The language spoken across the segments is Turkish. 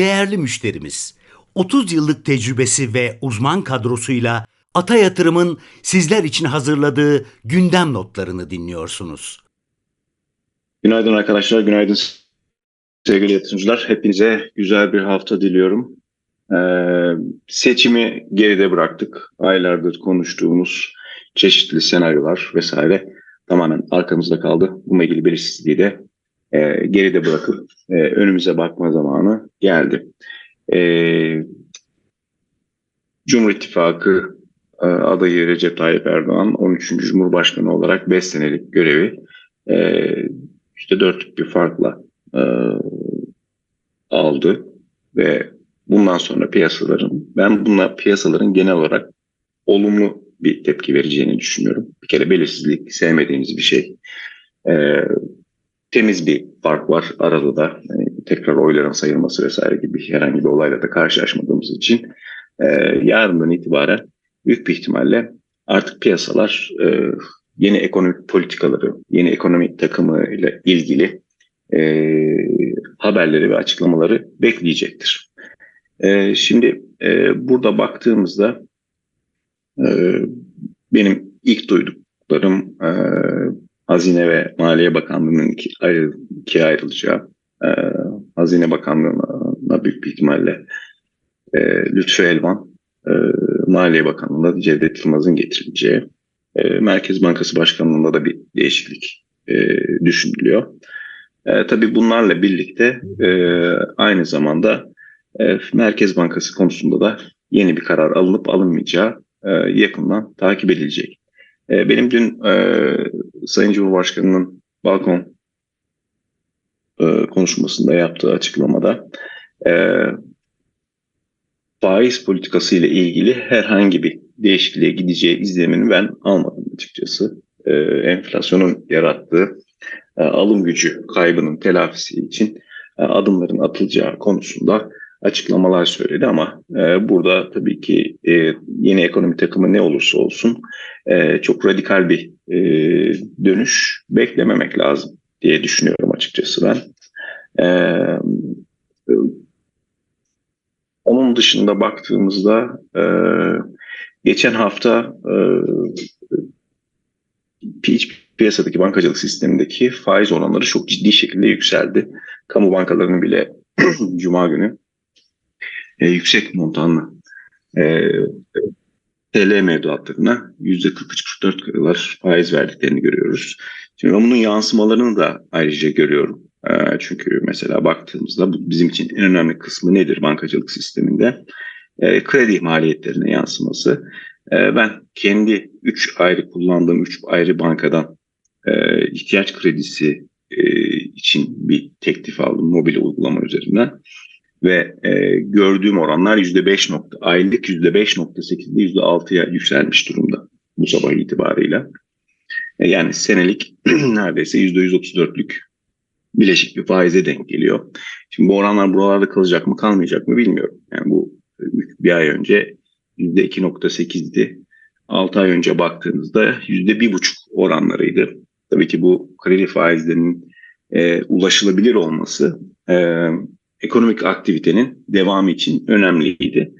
değerli müşterimiz. 30 yıllık tecrübesi ve uzman kadrosuyla Ata Yatırım'ın sizler için hazırladığı gündem notlarını dinliyorsunuz. Günaydın arkadaşlar, günaydın sevgili yatırımcılar. Hepinize güzel bir hafta diliyorum. Ee, seçimi geride bıraktık. Aylardır konuştuğumuz çeşitli senaryolar vesaire tamamen arkamızda kaldı. Bununla ilgili belirsizliği de e, geride bırakıp e, önümüze bakma zamanı geldi. E, Cumhur İttifakı e, adayı Recep Tayyip Erdoğan 13. Cumhurbaşkanı olarak 5 senelik görevi e, işte dörtlük bir farkla e, aldı ve bundan sonra piyasaların ben buna piyasaların genel olarak olumlu bir tepki vereceğini düşünüyorum. Bir kere belirsizlik sevmediğimiz bir şey. E, temiz bir fark var arada da yani tekrar oyların sayılması vesaire gibi herhangi bir olayla da karşılaşmadığımız için e, yarından itibaren büyük bir ihtimalle artık piyasalar e, yeni ekonomik politikaları, yeni ekonomik takımı ile ilgili e, haberleri ve açıklamaları bekleyecektir. E, şimdi e, burada baktığımızda e, benim ilk duyduklarım e, Hazine ve Maliye Bakanlığı'nın ikiye ayrılacağı, e, Hazine Bakanlığı'na büyük bir ihtimalle e, Lütfü Elvan, e, Maliye Bakanlığı'na Cevdet Yılmaz'ın getirileceği, e, Merkez Bankası Başkanlığı'nda da bir değişiklik e, düşünülüyor. E, tabii bunlarla birlikte e, aynı zamanda e, Merkez Bankası konusunda da yeni bir karar alınıp alınmayacağı e, yakından takip edilecek. E, benim dün e, Sayın Cumhurbaşkanı'nın balkon e, konuşmasında yaptığı açıklamada e, faiz politikası ile ilgili herhangi bir değişikliğe gideceği izlenimini ben almadım açıkçası. E, enflasyonun yarattığı e, alım gücü kaybının telafisi için e, adımların atılacağı konusunda açıklamalar söyledi ama e, burada tabii ki e, yeni ekonomi takımı ne olursa olsun e, çok radikal bir e, dönüş beklememek lazım diye düşünüyorum açıkçası ben. E, onun dışında baktığımızda e, geçen hafta e, piyasadaki bankacılık sistemindeki faiz oranları çok ciddi şekilde yükseldi. Kamu bankalarının bile Cuma günü e, yüksek montanlı e, TL mevduatlarına %43-44 kadar faiz verdiklerini görüyoruz. Şimdi ben bunun yansımalarını da ayrıca görüyorum. E, çünkü mesela baktığımızda bu bizim için en önemli kısmı nedir bankacılık sisteminde? E, kredi maliyetlerine yansıması. E, ben kendi 3 ayrı kullandığım 3 ayrı bankadan e, ihtiyaç kredisi e, için bir teklif aldım mobil uygulama üzerinden ve e, gördüğüm oranlar %5 nokta, aylık %5.8'de %6'ya yükselmiş durumda bu sabah itibarıyla. E, yani senelik neredeyse %134'lük bileşik bir faize denk geliyor. Şimdi bu oranlar buralarda kalacak mı kalmayacak mı bilmiyorum. Yani bu bir ay önce %2.8'di. 6 ay önce baktığınızda %1.5 oranlarıydı. Tabii ki bu kredi faizlerinin e, ulaşılabilir olması e, ekonomik aktivitenin devamı için önemliydi.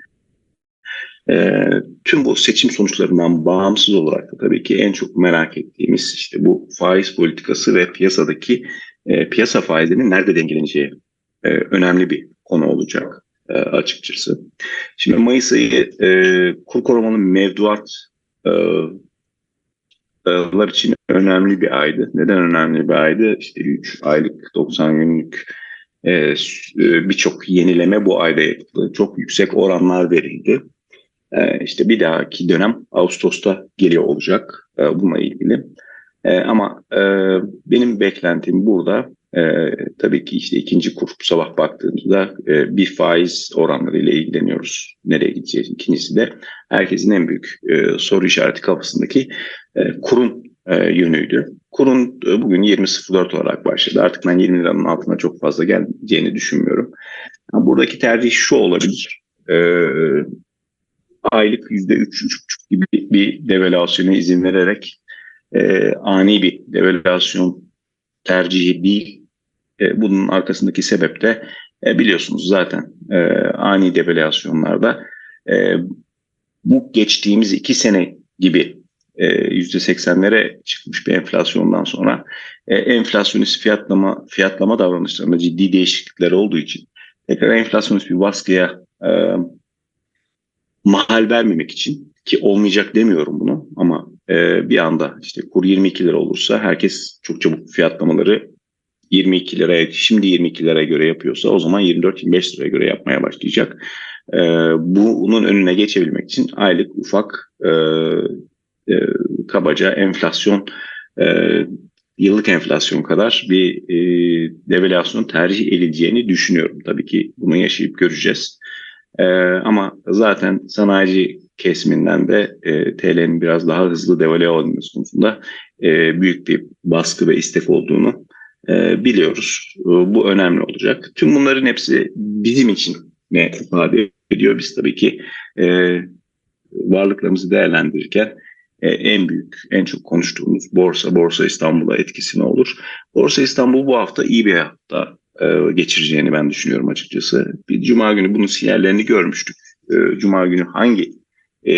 E, tüm bu seçim sonuçlarından bağımsız olarak da tabii ki en çok merak ettiğimiz işte bu faiz politikası ve piyasadaki e, piyasa faizlerinin nerede dengeleneceği e, önemli bir konu olacak e, açıkçası. Şimdi Mayıs ayı e, kur korumalı mevduat e, için önemli bir aydı. Neden önemli bir aydı? İşte 3 aylık 90 günlük e, e, birçok yenileme bu ayda yapıldı. Çok yüksek oranlar verildi. E, işte bir dahaki dönem Ağustos'ta geliyor olacak e, bununla ilgili. E, ama e, benim beklentim burada e, tabii ki işte ikinci kur sabah baktığımızda e, bir faiz oranları ile ilgileniyoruz. Nereye gideceğiz? İkincisi de herkesin en büyük soru işareti kafasındaki kurun yönüydü. Kurun e, bugün 20.04 olarak başladı. Artık ben 20 liranın altına çok fazla geleceğini düşünmüyorum. Yani buradaki tercih şu olabilir. E, aylık %3-3,5 gibi bir devalüasyona izin vererek e, ani bir devalüasyon tercihi değil. E, bunun arkasındaki sebep de E, biliyorsunuz zaten e, ani devalüasyonlarda e, bu geçtiğimiz iki sene gibi %80'lere çıkmış bir enflasyondan sonra e, enflasyonist fiyatlama fiyatlama davranışlarında ciddi değişiklikler olduğu için tekrar enflasyonist bir baskıya e, mahal vermemek için ki olmayacak demiyorum bunu ama e, bir anda işte kur 22 lira olursa herkes çok çabuk fiyatlamaları 22 liraya şimdi 22 liraya göre yapıyorsa o zaman 24-25 liraya göre yapmaya başlayacak. E, bunun önüne geçebilmek için aylık ufak e, e, kabaca enflasyon e, yıllık enflasyon kadar bir e, devalüasyon tercih edileceğini düşünüyorum. Tabii ki bunu yaşayıp göreceğiz. E, ama zaten sanayici kesiminden de e, TL'nin biraz daha hızlı devalüe olması konusunda e, büyük bir baskı ve istek olduğunu e, biliyoruz. E, bu önemli olacak. Tüm bunların hepsi bizim için ne ifade ediyor? Biz tabii ki e, varlıklarımızı değerlendirirken en büyük, en çok konuştuğumuz borsa, Borsa İstanbul'a etkisi ne olur? Borsa İstanbul bu hafta iyi bir hafta e, geçireceğini ben düşünüyorum açıkçası. Bir Cuma günü bunun sinyallerini görmüştük. E, Cuma günü hangi e,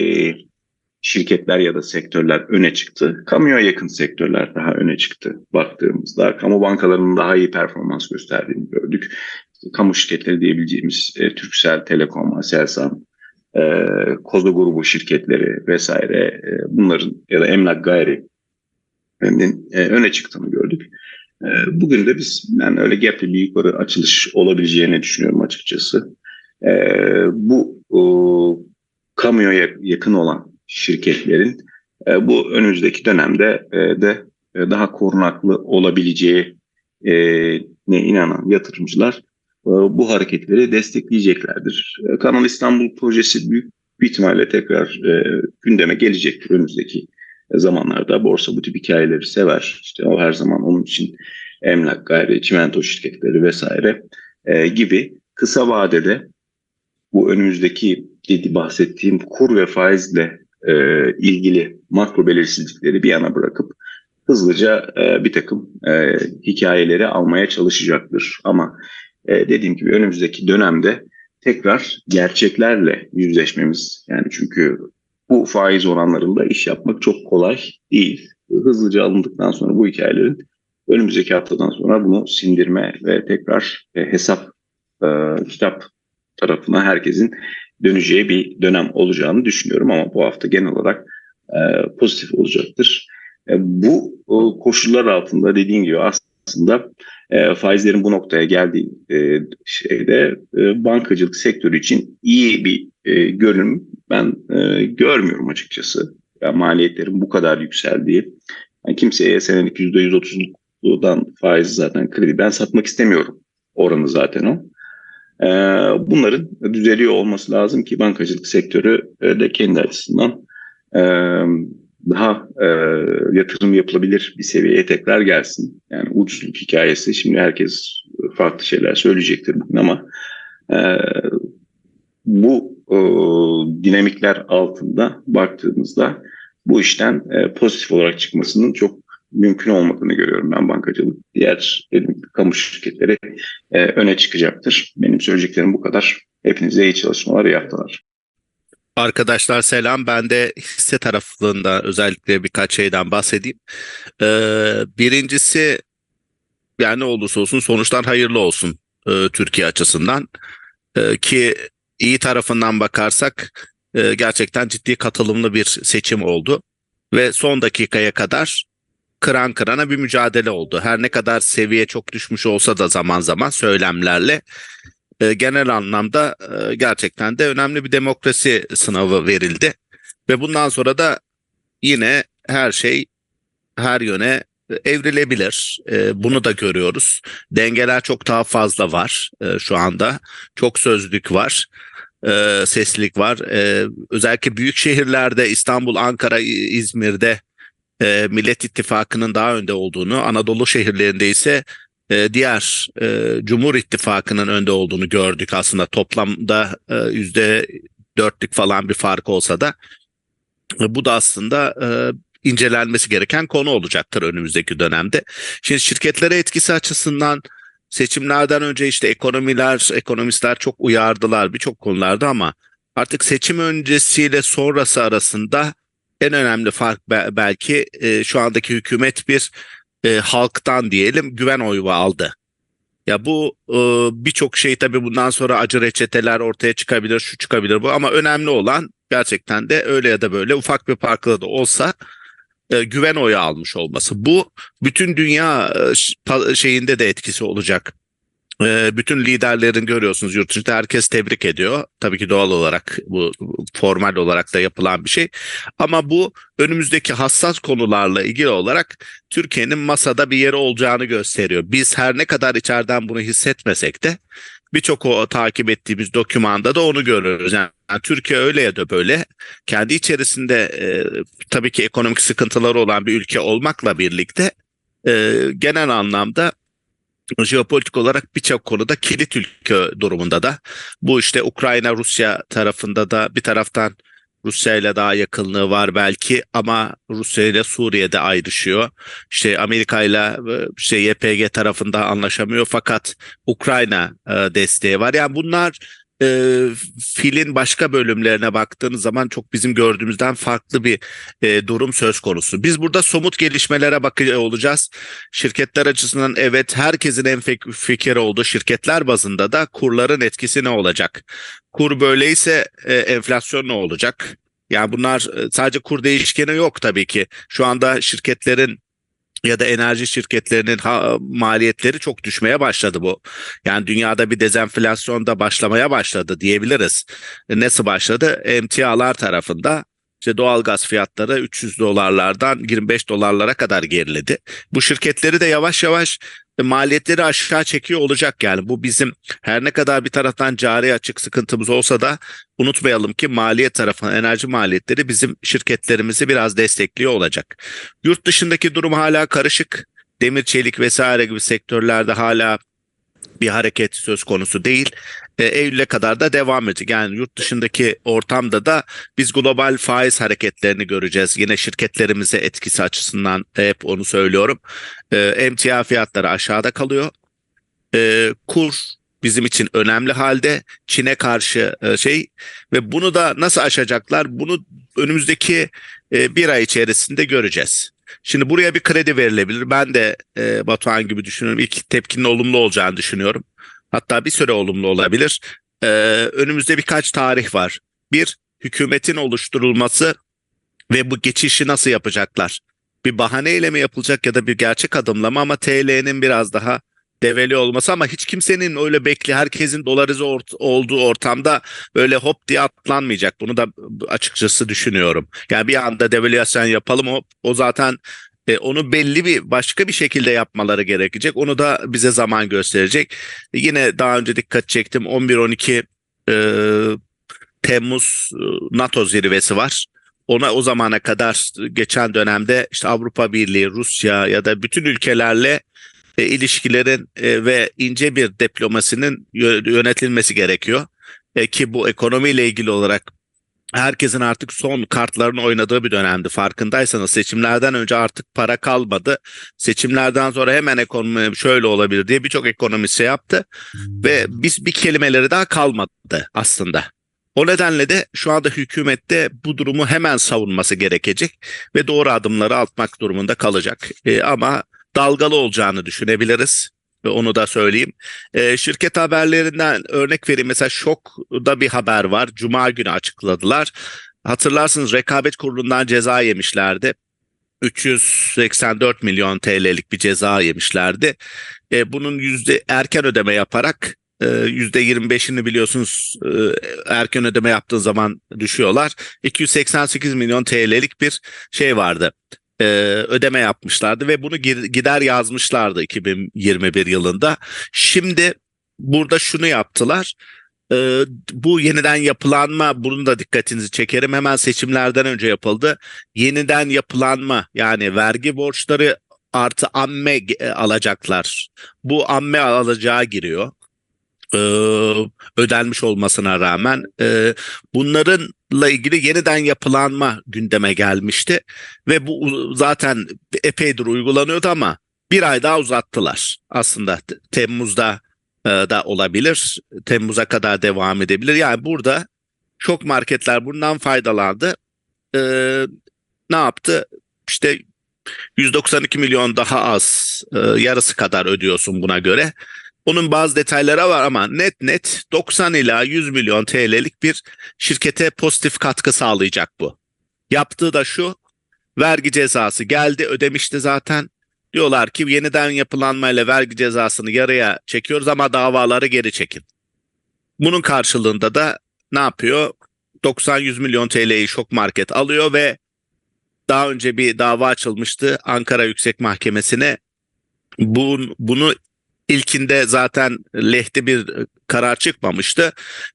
şirketler ya da sektörler öne çıktı? Kamuya yakın sektörler daha öne çıktı baktığımızda. Kamu bankalarının daha iyi performans gösterdiğini gördük. Kamu şirketleri diyebileceğimiz e, Türksel, Telekom, Aselsan, e, Kozo grubu şirketleri vesaire e, bunların ya da emlak gayri e, öne çıktığını gördük. E, bugün de biz ben öyle gapli bir yukarı açılış olabileceğini düşünüyorum açıkçası. E, bu e, kamuya yakın olan şirketlerin e, bu önümüzdeki dönemde e, de e, daha korunaklı olabileceği e, ne inanan yatırımcılar e, bu hareketleri destekleyeceklerdir. E, Kanal İstanbul projesi büyük bir ihtimalle tekrar e, gündeme gelecektir önümüzdeki zamanlarda. Borsa bu tip hikayeleri sever. İşte o her zaman onun için emlak, gayri, çimento şirketleri vesaire e, gibi kısa vadede bu önümüzdeki dedi bahsettiğim kur ve faizle e, ilgili makro belirsizlikleri bir yana bırakıp hızlıca e, bir takım e, hikayeleri almaya çalışacaktır. Ama e, dediğim gibi önümüzdeki dönemde tekrar gerçeklerle yüzleşmemiz yani çünkü bu faiz oranlarında iş yapmak çok kolay değil. Hızlıca alındıktan sonra bu hikayelerin önümüzdeki haftadan sonra bunu sindirme ve tekrar e, hesap e, kitap tarafına herkesin döneceği bir dönem olacağını düşünüyorum ama bu hafta genel olarak e, pozitif olacaktır. E, bu e, koşullar altında dediğim gibi aslında e, faizlerin bu noktaya geldiği e, şeyde e, bankacılık sektörü için iyi bir e, görünüm ben e, görmüyorum açıkçası. Yani maliyetlerin bu kadar yükseldiği. Yani kimseye senelik %130'dan faiz zaten kredi ben satmak istemiyorum oranı zaten o. E, bunların düzeliyor olması lazım ki bankacılık sektörü e, de kendi açısından e, daha e, yatırım yapılabilir bir seviyeye tekrar gelsin. Yani ucuzluk hikayesi şimdi herkes farklı şeyler söyleyecektir bugün ama e, bu e, dinamikler altında baktığımızda bu işten e, pozitif olarak çıkmasının çok mümkün olmadığını görüyorum ben bankacılık. Diğer dedim, kamu şirketleri e, öne çıkacaktır. Benim söyleyeceklerim bu kadar. Hepinize iyi çalışmalar, iyi haftalar. Arkadaşlar selam. Ben de hisse tarafında özellikle birkaç şeyden bahsedeyim. Ee, birincisi yani olursa olsun sonuçlar hayırlı olsun e, Türkiye açısından. E, ki iyi tarafından bakarsak e, gerçekten ciddi katılımlı bir seçim oldu. Ve son dakikaya kadar kıran kırana bir mücadele oldu. Her ne kadar seviye çok düşmüş olsa da zaman zaman söylemlerle e, genel anlamda e, gerçekten de önemli bir demokrasi sınavı verildi. Ve bundan sonra da yine her şey her yöne evrilebilir. E, bunu da görüyoruz. Dengeler çok daha fazla var e, şu anda. Çok sözlük var. E, seslilik var. E, özellikle büyük şehirlerde İstanbul, Ankara, İzmir'de e, Millet İttifakı'nın daha önde olduğunu, Anadolu şehirlerinde ise e, diğer e, Cumhur İttifakı'nın önde olduğunu gördük aslında toplamda e, yüzde dörtlük falan bir fark olsa da e, bu da aslında e, incelenmesi gereken konu olacaktır önümüzdeki dönemde. Şimdi şirketlere etkisi açısından seçimlerden önce işte ekonomiler, ekonomistler çok uyardılar birçok konularda ama artık seçim öncesiyle sonrası arasında en önemli fark be- belki e, şu andaki hükümet bir e, halktan diyelim güven oyu aldı. Ya bu e, birçok şey tabii bundan sonra acı reçeteler ortaya çıkabilir, şu çıkabilir bu ama önemli olan gerçekten de öyle ya da böyle ufak bir farklı da olsa e, güven oyu almış olması. Bu bütün dünya e, şeyinde de etkisi olacak. E, bütün liderlerin görüyorsunuz yurt dışında herkes tebrik ediyor. Tabii ki doğal olarak bu formal olarak da yapılan bir şey. Ama bu önümüzdeki hassas konularla ilgili olarak Türkiye'nin masada bir yeri olacağını gösteriyor. Biz her ne kadar içeriden bunu hissetmesek de birçok o takip ettiğimiz dokümanda da onu görüyoruz. Yani, Türkiye öyle ya da böyle kendi içerisinde e, tabii ki ekonomik sıkıntıları olan bir ülke olmakla birlikte e, genel anlamda jeopolitik olarak birçok konuda kilit ülke durumunda da. Bu işte Ukrayna Rusya tarafında da bir taraftan Rusya ile daha yakınlığı var belki ama Rusya ile Suriye'de ayrışıyor. İşte Amerika ile işte YPG tarafında anlaşamıyor fakat Ukrayna e, desteği var. Yani bunlar e, filin başka bölümlerine baktığınız zaman çok bizim gördüğümüzden farklı bir e, durum söz konusu. Biz burada somut gelişmelere bakıyor olacağız. Şirketler açısından evet herkesin en fik- fikir olduğu şirketler bazında da kurların etkisi ne olacak? Kur böyleyse e, enflasyon ne olacak? Yani bunlar e, sadece kur değişkeni yok tabii ki. Şu anda şirketlerin ya da enerji şirketlerinin ha- maliyetleri çok düşmeye başladı bu. Yani dünyada bir dezenflasyon da başlamaya başladı diyebiliriz. E, Nasıl başladı? Emtialar tarafında işte doğalgaz fiyatları 300 dolarlardan 25 dolarlara kadar geriledi. Bu şirketleri de yavaş yavaş maliyetleri aşağı çekiyor olacak yani. Bu bizim her ne kadar bir taraftan cari açık sıkıntımız olsa da unutmayalım ki maliyet tarafından enerji maliyetleri bizim şirketlerimizi biraz destekliyor olacak. Yurt dışındaki durum hala karışık. Demir, çelik vesaire gibi sektörlerde hala bir hareket söz konusu değil. E, Eylül'e kadar da devam edecek. Yani yurt dışındaki ortamda da biz global faiz hareketlerini göreceğiz. Yine şirketlerimize etkisi açısından hep onu söylüyorum. E, emtia fiyatları aşağıda kalıyor. E, kur bizim için önemli halde. Çin'e karşı e, şey ve bunu da nasıl aşacaklar? Bunu önümüzdeki e, bir ay içerisinde göreceğiz. Şimdi buraya bir kredi verilebilir. Ben de e, Batuhan gibi düşünüyorum. İlk tepkinin olumlu olacağını düşünüyorum. Hatta bir süre olumlu olabilir. E, önümüzde birkaç tarih var. Bir, hükümetin oluşturulması ve bu geçişi nasıl yapacaklar? Bir bahaneyle mi yapılacak ya da bir gerçek adımlama ama TL'nin biraz daha develi olması ama hiç kimsenin öyle bekli herkesin dolarize ort- olduğu ortamda böyle hop diye atlanmayacak. Bunu da açıkçası düşünüyorum. Yani bir anda devalüasyon yapalım o, o zaten e, onu belli bir başka bir şekilde yapmaları gerekecek. Onu da bize zaman gösterecek. Yine daha önce dikkat çektim 11-12 e, Temmuz e, NATO zirvesi var. Ona o zamana kadar geçen dönemde işte Avrupa Birliği, Rusya ya da bütün ülkelerle e, ilişkilerin e, ve ince bir diplomasinin yö- yönetilmesi gerekiyor. E, ki bu ekonomiyle ilgili olarak herkesin artık son kartlarını oynadığı bir dönemdi. Farkındaysanız seçimlerden önce artık para kalmadı. Seçimlerden sonra hemen ekonomi şöyle olabilir diye birçok ekonomist şey yaptı ve biz bir kelimeleri daha kalmadı aslında. O nedenle de şu anda hükümette bu durumu hemen savunması gerekecek ve doğru adımları atmak durumunda kalacak. E, ama dalgalı olacağını düşünebiliriz. Ve Onu da söyleyeyim. E, şirket haberlerinden örnek vereyim. Mesela şokda bir haber var. Cuma günü açıkladılar. Hatırlarsınız rekabet kurulundan ceza yemişlerdi. 384 milyon TL'lik bir ceza yemişlerdi. E, bunun yüzde erken ödeme yaparak e, yüzde 25'ini biliyorsunuz e, erken ödeme yaptığı zaman düşüyorlar. 288 milyon TL'lik bir şey vardı e, ödeme yapmışlardı ve bunu gider yazmışlardı 2021 yılında. Şimdi burada şunu yaptılar. E, bu yeniden yapılanma bunun da dikkatinizi çekerim. Hemen seçimlerden önce yapıldı. Yeniden yapılanma yani vergi borçları artı amme alacaklar. Bu amme alacağı giriyor. E, ödenmiş olmasına rağmen e, bunlarınla ilgili yeniden yapılanma gündeme gelmişti ve bu zaten epeydir uygulanıyordu ama bir ay daha uzattılar. Aslında Temmuz'da e, da olabilir. Temmuz'a kadar devam edebilir. Yani burada çok marketler bundan faydalandı. E, ne yaptı? İşte 192 milyon daha az, e, yarısı kadar ödüyorsun buna göre. Onun bazı detayları var ama net net 90 ila 100 milyon TL'lik bir şirkete pozitif katkı sağlayacak bu. Yaptığı da şu, vergi cezası geldi ödemişti zaten. Diyorlar ki yeniden yapılanmayla vergi cezasını yarıya çekiyoruz ama davaları geri çekin. Bunun karşılığında da ne yapıyor? 90-100 milyon TL'yi şok market alıyor ve daha önce bir dava açılmıştı Ankara Yüksek Mahkemesi'ne. Bu, bunu ilkinde zaten lehte bir karar çıkmamıştı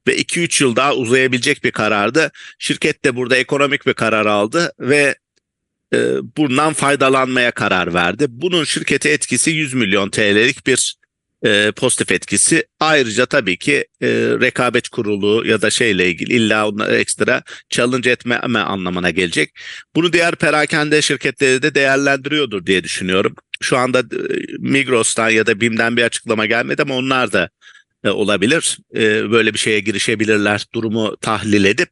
ve 2-3 yıl daha uzayabilecek bir karardı. Şirket de burada ekonomik bir karar aldı ve e, bundan faydalanmaya karar verdi. Bunun şirkete etkisi 100 milyon TL'lik bir e, pozitif etkisi. Ayrıca tabii ki e, rekabet kurulu ya da şeyle ilgili illa ekstra challenge etme anlamına gelecek. Bunu diğer perakende şirketleri de değerlendiriyordur diye düşünüyorum. Şu anda e, Migros'tan ya da BİM'den bir açıklama gelmedi ama onlar da e, olabilir. E, böyle bir şeye girişebilirler durumu tahlil edip.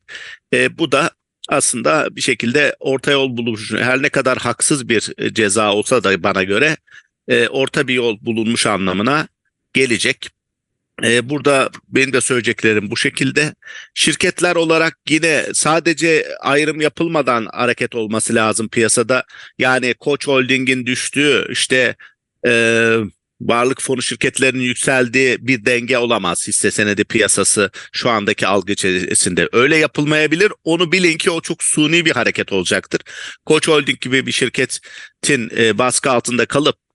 Bu da aslında bir şekilde orta yol bulmuş. Her ne kadar haksız bir ceza olsa da bana göre orta bir yol bulunmuş anlamına gelecek. E, burada benim de söyleyeceklerim bu şekilde. Şirketler olarak yine sadece ayrım yapılmadan hareket olması lazım piyasada. Yani Koç Holding'in düştüğü işte e, varlık fonu şirketlerinin yükseldiği bir denge olamaz hisse senedi piyasası şu andaki algı içerisinde. Öyle yapılmayabilir. Onu bilin ki o çok suni bir hareket olacaktır. Koç Holding gibi bir şirketin e, baskı altında kalıp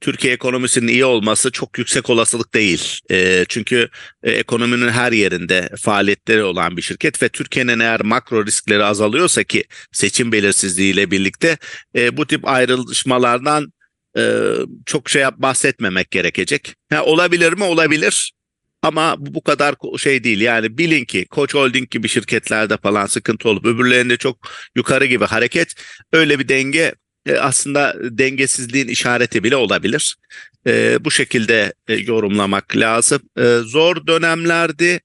Türkiye ekonomisinin iyi olması çok yüksek olasılık değil. E, çünkü e, ekonominin her yerinde faaliyetleri olan bir şirket ve Türkiye'nin eğer makro riskleri azalıyorsa ki seçim belirsizliğiyle birlikte e, bu tip ayrışmalardan e, çok şey bahsetmemek gerekecek. Ha, olabilir mi? Olabilir. Ama bu, kadar şey değil. Yani bilin ki Koç Holding gibi şirketlerde falan sıkıntı olup öbürlerinde çok yukarı gibi hareket öyle bir denge aslında dengesizliğin işareti bile olabilir. E, bu şekilde e, yorumlamak lazım. E, zor dönemlerdi.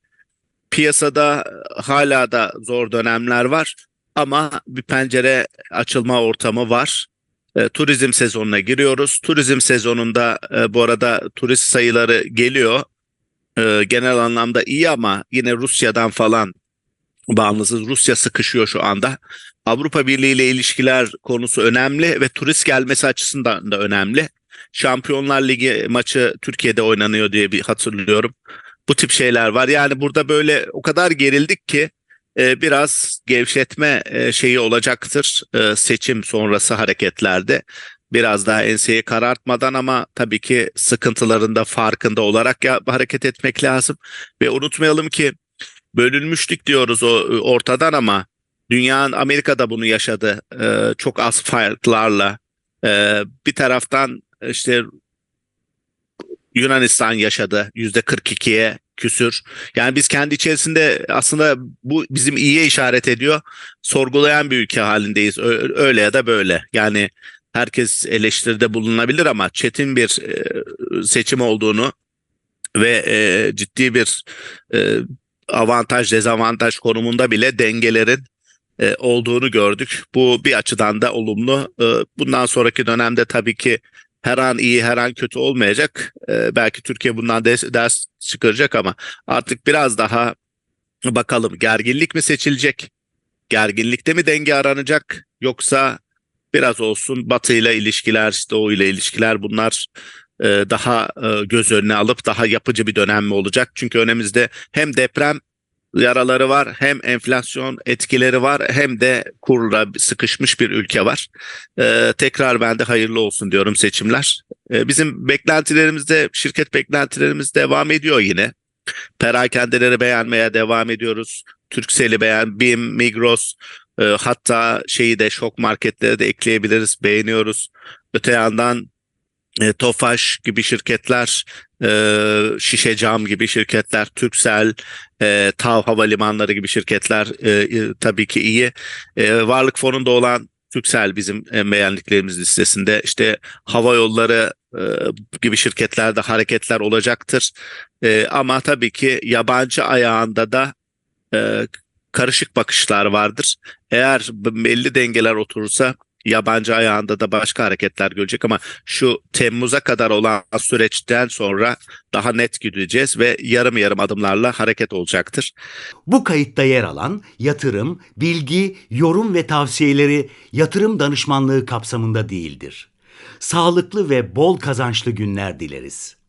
Piyasada hala da zor dönemler var ama bir pencere açılma ortamı var. E, turizm sezonuna giriyoruz. Turizm sezonunda e, bu arada turist sayıları geliyor. E, genel anlamda iyi ama yine Rusya'dan falan bağımsız. Rusya sıkışıyor şu anda. Avrupa Birliği ile ilişkiler konusu önemli ve turist gelmesi açısından da önemli. Şampiyonlar Ligi maçı Türkiye'de oynanıyor diye bir hatırlıyorum. Bu tip şeyler var. Yani burada böyle o kadar gerildik ki e, biraz gevşetme e, şeyi olacaktır e, seçim sonrası hareketlerde. Biraz daha enseyi karartmadan ama tabii ki sıkıntılarında farkında olarak ya, hareket etmek lazım. Ve unutmayalım ki bölünmüşlük diyoruz o ortadan ama dünyanın Amerika'da bunu yaşadı e, çok az farklarla. E, bir taraftan işte Yunanistan yaşadı yüzde 42'ye küsür. Yani biz kendi içerisinde aslında bu bizim iyiye işaret ediyor. Sorgulayan bir ülke halindeyiz. Öyle ya da böyle. Yani herkes eleştiride bulunabilir ama çetin bir seçim olduğunu ve ciddi bir avantaj dezavantaj konumunda bile dengelerin olduğunu gördük. Bu bir açıdan da olumlu. Bundan sonraki dönemde tabii ki her an iyi her an kötü olmayacak. Ee, belki Türkiye bundan ders, ders çıkaracak ama artık biraz daha bakalım gerginlik mi seçilecek? Gerginlikte mi denge aranacak? Yoksa biraz olsun Batı ile ilişkiler, Doğu ile ilişkiler bunlar e, daha e, göz önüne alıp daha yapıcı bir dönem mi olacak? Çünkü önümüzde hem deprem yaraları var hem enflasyon etkileri var hem de kurla sıkışmış bir ülke var. Ee, tekrar ben de hayırlı olsun diyorum seçimler. Ee, bizim beklentilerimizde şirket beklentilerimiz devam ediyor yine. Perakendeleri beğenmeye devam ediyoruz. Türksel'i beğen, BİM, Migros e, hatta şeyi de şok marketleri de ekleyebiliriz beğeniyoruz. Öte yandan e, Tofaş gibi şirketler, e, Şişe Cam gibi şirketler, Türksel, e, TAV Havalimanları gibi şirketler e, e, tabii ki iyi. E, Varlık Fonu'nda olan Türksel bizim e, beğendiklerimiz listesinde. İşte hava yolları gibi şirketlerde hareketler olacaktır. Ama tabii ki yabancı ayağında da karışık bakışlar vardır. Eğer belli dengeler oturursa yabancı ayağında da başka hareketler görecek ama şu Temmuz'a kadar olan süreçten sonra daha net gideceğiz ve yarım yarım adımlarla hareket olacaktır. Bu kayıtta yer alan yatırım, bilgi, yorum ve tavsiyeleri yatırım danışmanlığı kapsamında değildir. Sağlıklı ve bol kazançlı günler dileriz.